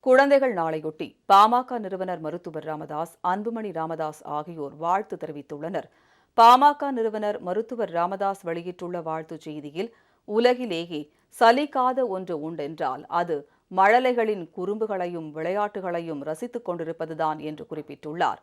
குழந்தைகள் நாளையொட்டி பாமக நிறுவனர் மருத்துவர் ராமதாஸ் அன்புமணி ராமதாஸ் ஆகியோர் வாழ்த்து தெரிவித்துள்ளனர். பாமக நிறுவனர் மருத்துவர் ராமதாஸ் வெளியிட்டுள்ள வாழ்த்துச் செய்தியில் உலகிலேயே சலிக்காத ஒன்று உண்டென்றால் அது மழலைகளின் குறும்புகளையும் விளையாட்டுகளையும் ரசித்துக் கொண்டிருப்பதுதான் என்று குறிப்பிட்டுள்ளார்.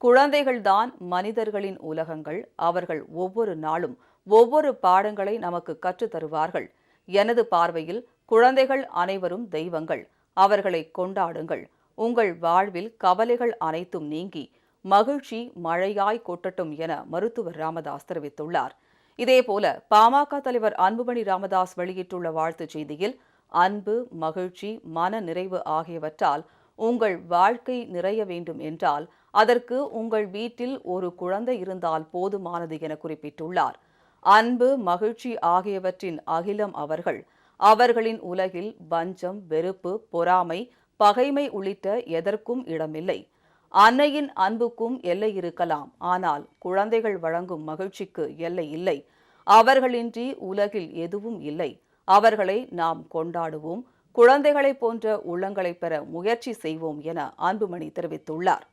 குழந்தைகள்தான் மனிதர்களின் உலகங்கள் அவர்கள் ஒவ்வொரு நாளும் ஒவ்வொரு பாடங்களை நமக்கு கற்றுத் தருவார்கள். எனது பார்வையில் குழந்தைகள் அனைவரும் தெய்வங்கள். அவர்களை கொண்டாடுங்கள். உங்கள் வாழ்வில் கவலைகள் அனைத்தும் நீங்கி மகிழ்ச்சி மழையாய் கொட்டட்டும் என மருத்துவர் ராமதாஸ் தெரிவித்துள்ளார். இதேபோல பாமக தலைவர் அன்புமணி ராமதாஸ் வெளியிட்டுள்ள வாழ்த்துச் செய்தியில் அன்பு மகிழ்ச்சி மன நிறைவு ஆகியவற்றால் உங்கள் வாழ்க்கை நிறைய வேண்டும் என்றால் அதற்கு உங்கள் வீட்டில் ஒரு குழந்தை இருந்தால் போதுமானது என குறிப்பிட்டுள்ளார். அன்பு மகிழ்ச்சி ஆகியவற்றின் அகிலம் அவர்கள் அவர்களின் உலகில் பஞ்சம் வெறுப்பு பொறாமை பகைமை உள்ளிட்ட எதற்கும் இடமில்லை. அன்னையின் அன்புக்கும் எல்லை இருக்கலாம். ஆனால் குழந்தைகள் வழங்கும் மகிழ்ச்சிக்கு எல்லை இல்லை. அவர்களின்றி உலகில் எதுவும் இல்லை. அவர்களை நாம் கொண்டாடுவோம். குழந்தைகளைப் போன்ற உள்ளங்களை பெற முயற்சி செய்வோம் என அன்புமணி தெரிவித்துள்ளார்.